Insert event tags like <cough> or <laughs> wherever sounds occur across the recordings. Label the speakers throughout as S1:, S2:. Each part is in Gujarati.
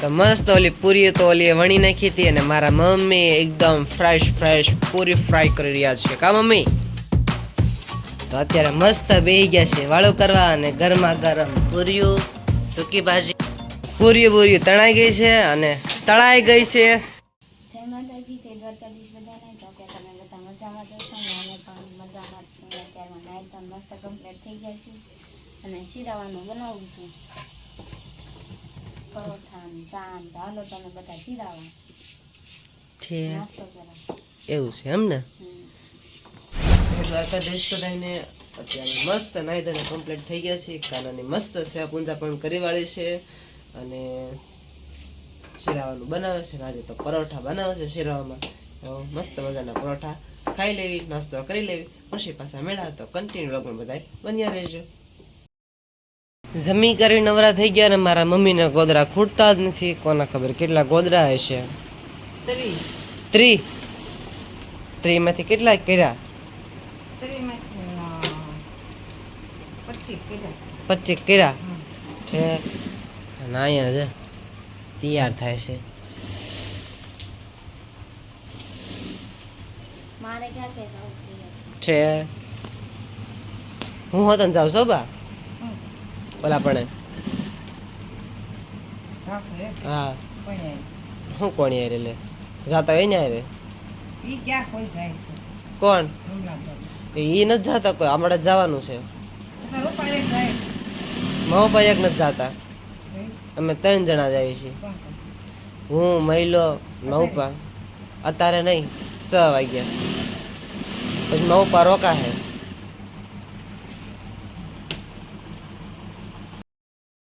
S1: તો મસ્ત ઓલી પૂરી તો ઓલી વણી નાખી હતી અને મારા મમ્મી એકદમ ફ્રેશ ફ્રેશ પૂરી ફ્રાય કરી રહ્યા છે. કા મમ્મી? તો અત્યારે મસ્ત બેહી ગયા છે વાળો કરવા અને ગરમા ગરમ પૂરીઓ, સૂકી ભાજી, પૂરીઓ પૂરીઓ તણાઈ ગઈ છે અને તળાઈ ગઈ છે.
S2: અને શિરાવાનું બનાવું છું. હાલો તમે બધા
S1: છે એવું છે એમ ને? દ્વારકાધીશ બધાને અત્યારે મસ્ત નાઈ ધોઈને કમ્પ્લીટ થઈ ગયા છે. કાનાની મસ્ત છે પૂંજા પણ કરી વાળી છે અને શિરાવાનું બનાવે છે આજે તો પરોઠા બનાવે છે શિરાવામાં. મસ્ત મજાના પરોઠા ખાઈ લેવી નાસ્તો કરી લેવી. પછી પાછા મેળા તો કન્ટિન્યુ લગ્ન બધા બન્યા રહેજો. જમી કરી નવરા થઈ ગયા ને મારા મમ્મીને ગોદરા ખૂટતા જ નથી. કોના ખબર કેટલા ગોદરા હશે? ત્રી. ત્રીમાંથી કેટલા કર્યા? પચીસ કર્યા. છે. અને અહીંયા છે તૈયાર થાય છે. છે. હું હોત ને જાઉં છો બા? ઓલા પણ. હા. હું કોણ યાર એટલે? જાતા હોય ને યાર કોણ? એ નથી જાતા કોઈ હમણાં જવાનું છે. મહોપા એક નથી જાતા. અમે ત્રણ જણા જઈએ છીએ. હું મહિલો મહુપા અત્યારે? નહીં છ વાગ્યા. પછી મહુપા રોકા હે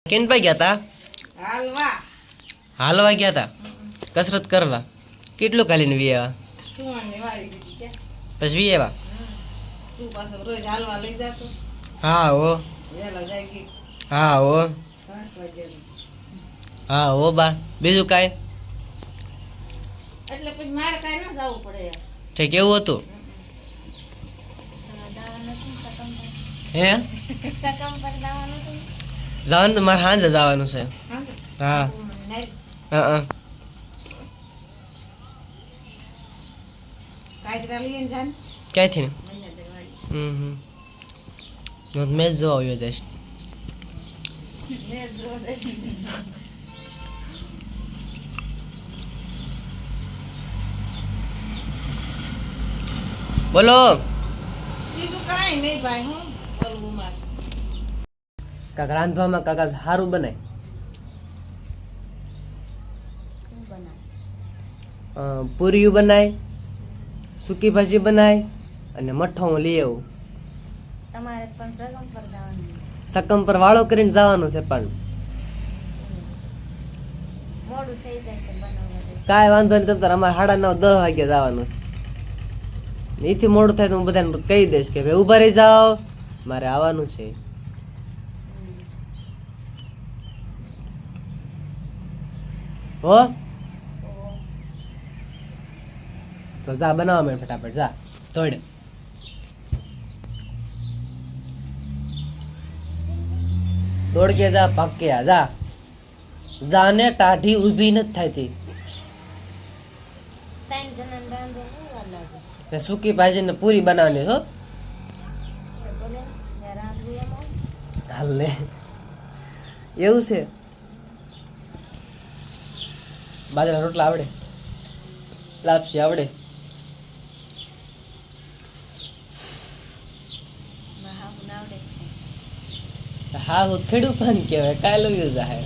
S1: કેન ભાઈ ગયા તા? હાલવા. ગયા તા? કસરત કરવા. કેટલું કાલીને વી આવ્યા પછી વી આવ્યા હા હો. હા હો. હા હો બા. બીજું કાંઈ?
S3: એટલે પછી મારે કાંઈ ન જવું પડે
S1: ઠીક એવું હતું? હે? <laughs>
S2: સકમ પર જવાનું હતું
S1: જવાનું તો મારે સાંજે જવાનું છે હા હા ક્યાંથી હમ હમ મેચ જોવા આવ્યો
S3: જસ્ટ
S1: બોલો
S3: બીજું કાંઈ નહીં ભાઈ હું
S1: કાકા રાંધવામાં કાકા સારું અ, પૂરીયું બનાય સૂકી ભાજી બનાય અને મઠ્ઠો હું લઈ આવું.
S2: સકમ પર
S1: વાળો કરીને જવાનું છે પણ. કાંઈ વાંધો નહીં તમ તાર અમારે સાડા નવ દસ વાગે જવાનું છે. એથી મોડું થાય તો હું બધાને કહી દઈશ કે ભાઈ ઊભા રહી જાઓ મારે આવવાનું છે. હો? તો જા બનાવવા માંડ ફટાફટ જા. તોડ. તોડ કે જા પક્કે જા. જાને ટાઢી ઊભી નથી થતી તે સૂકી ભાજી ને પૂરી બનાવવાની
S2: એમાં.
S1: હાલ. લે એવું છે? બાજરા રોટલા આવડે. લાપસી આવડે. હા હું ખેડૂત પણ કહેવાય કાયલો યુઝ આહે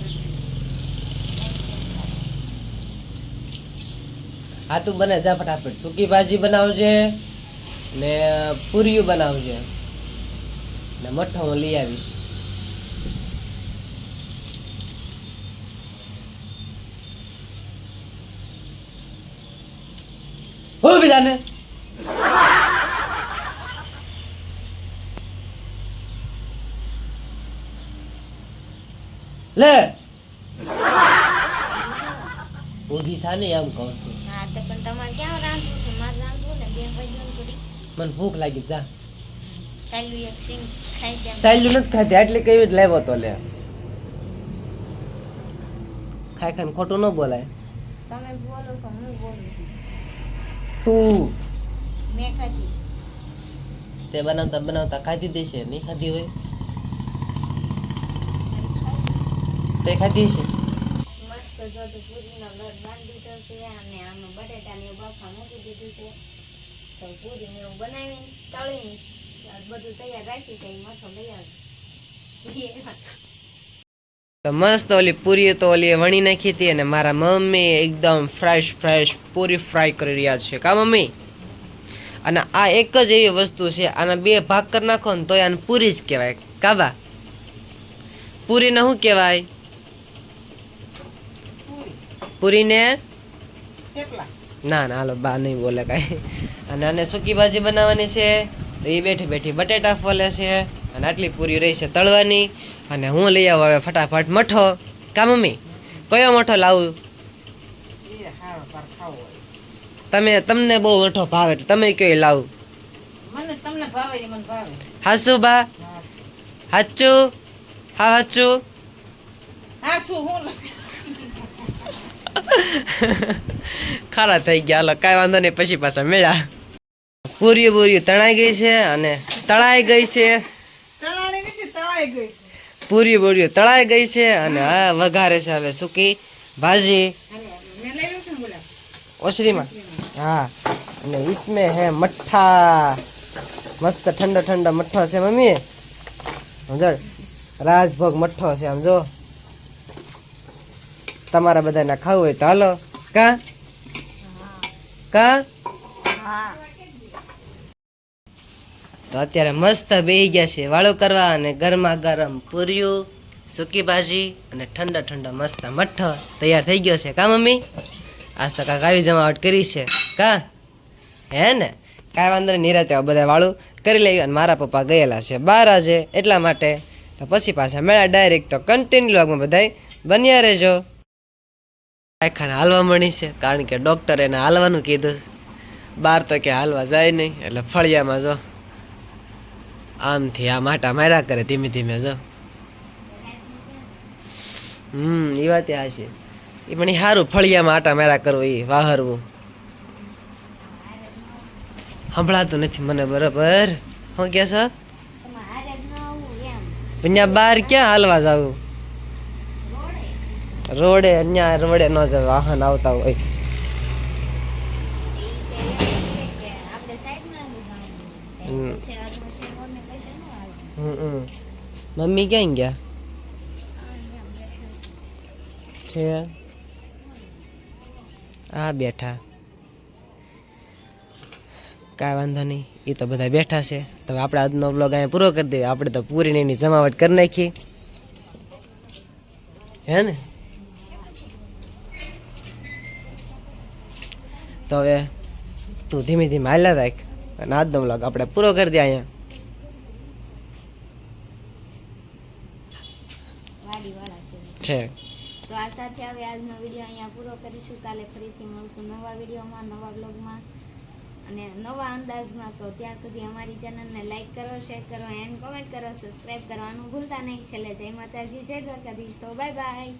S1: હા તું બને જા ફટાફટ. સૂકી ભાજી બનાવજે ને પૂરીયું બનાવજે. ને મઠ્ઠો હું લઈ આવીશ. હો બીજાને. લે. ઊભી થા ને એમ કહું છું.
S2: હા તો પણ તમારે ક્યાં રાંધવું છે? મારે રાંધવું ને બે ભાઈઓ કરી
S1: મને ભૂખ લાગી જા.
S2: ચાલ્યું એક સિંગ ખાઈ ગયા
S1: સાયલું નથી ખાતી એટલે કેવી લેવો તો લે. ખાઈ ખાઈને ખોટું ન બોલાય.
S2: તમે બોલો છો હું બોલું.
S1: તું.
S2: મેં ખાધી
S1: તે બનાવતા બનાવતા ખાધી દેશે નહીં ખાધી હોય. તે ખાધી છે
S2: મસ્ત જો તો પૂરીનો લોટ બાંધી દીધો છે અને આમાં બટેટાને એવું બાફા મૂકી દીધું છે. તો પૂરીને એવું બનાવી તળીને બધું તૈયાર રાખી છે મઠો લઈ આવી
S1: તો મસ્ત ઓલી પૂરી તો ઓલી વણી નાખી હતી અને મારા મમ્મી એકદમ ફ્રેશ ફ્રેશ પૂરી ફ્રાય કરી રહ્યા છે. કા મમ્મી? અને આ એક જ એવી વસ્તુ છે આના બે ભાગ કરી નાખો ને તો આને પૂરી જ કહેવાય. કાબા પૂરીને શું કહેવાય? પૂરીને? ના ના હાલો બા નહીં બોલે કાંઈ. અને આને સૂકી ભાજી બનાવવાની છે તો એ બેઠી બેઠી બટેટા ફોલે છે અને આટલી પૂરી રહી છે તળવાની. અને હું લઈ આવું હવે ફટાફટ મઠો. કા મમ્મી? કયો મઠો લાવું? તમે તમને બહુ મઠો ભાવે તમે કયો લાવું? હાસુ બા. હાચું? હા હાચું? ખારા થઈ ગયા. હાલો કાંઈ વાંધો નહીં પછી પાછા મેળા પૂરી પૂરી તણાઈ ગઈ છે અને તળાઈ ગઈ છે.
S3: તળાઈ ગઈ છે.
S1: પૂરી પૂરી તળાઈ ગઈ છે અને હા. વઘારે છે હવે સૂકી ભાજી. ઓસરીમાં? હા. અને ઈસમે હે મઠ્ઠા. મસ્ત ઠંડો ઠંડો મઠ્ઠો છે મમ્મી. સમજો રાજભોગ મઠ્ઠો છે આમ જો. તમારા બધાને ખાવું હોય તો હાલો. કા? કા?
S2: હા.
S1: તો અત્યારે મસ્ત બેહી ગયા છે વાળું કરવા અને ગરમા ગરમ પૂર્યું સૂકી ભાજી અને ઠંડા ઠંડા મસ્ત મઠ્ઠો તૈયાર થઈ ગયો છે. કા મમ્મી? આજ તો કાંક આવી જમાવટ કરી છે. કા? હે ને? કાંઈ વાંધો નહીં, નિરાતે બધા વાળું કરી લઈએ અને મારા પપ્પા ગયેલા છે બાર આજે, એટલા માટે. તો પછી પાછા મેળા ડાયરેક્ટ તો કન્ટિન્યુ લોગમાં બધાય. બન્યા રહેજો. ખાને હાલવા મળી છે, કારણ કે ડૉક્ટરે એને હાલવાનું કીધું. બહાર તો કે હાલવા જાય નહીં, એટલે ફળિયામાં જો. આમથી આ માટા માર્યા કરે ધીમે ધીમે જો. હમ એ વાત આ છે એ પણ સારું ફળિયામાં આટા માર્યા કરવું એ વાહરવું. સંભળાતું નથી મને બરાબર. શું કે છે? અહીંયા બહાર ક્યાં હાલવા જવું? રોડે અહીંયા રોડે ન જાય વાહન આવતા હોય
S2: આપણે સાઈડમાં
S1: હમ.
S2: જવાનું છે આજનો છે રોડને કશે ન આવે
S1: હમ હમ. મમ્મી ક્યાં ગયા? છે? આ બેઠા. કાંઈ વાંધો નહીં. એ તો બધા બેઠા છે. તો આપણે આજનો બ્લોગ અહીંયા પૂરો કરી દઈએ. આપણે તો પૂરીને એની જમાવટ કરી નાખી. હે ને? તો હવે તું ધીમે ધીમે હાલ્યા રાખ. અને આજનો બ્લોગ આપણે પૂરો કરી દઈએ અહીંયા
S2: વાડીવાળા છે
S1: છે.
S2: તો આ સાથે હવે આજનો વીડિયો અહીંયા પૂરો કરીશું. કાલે ફરીથી મળશું નવા વિડીયોમાં, નવા બ્લોગમાં અને નવા અંદાજમાં. તો ત્યાં સુધી અમારી ચેનલને લાઈક કરો, શેર કરો એન્ડ કોમેન્ટ કરો. સબસ્ક્રાઈબ કરવાનું ભૂલતા નહીં. છેલ્લે જય માતાજી, જય દ્વારકાધીશ. તો બાય બાય.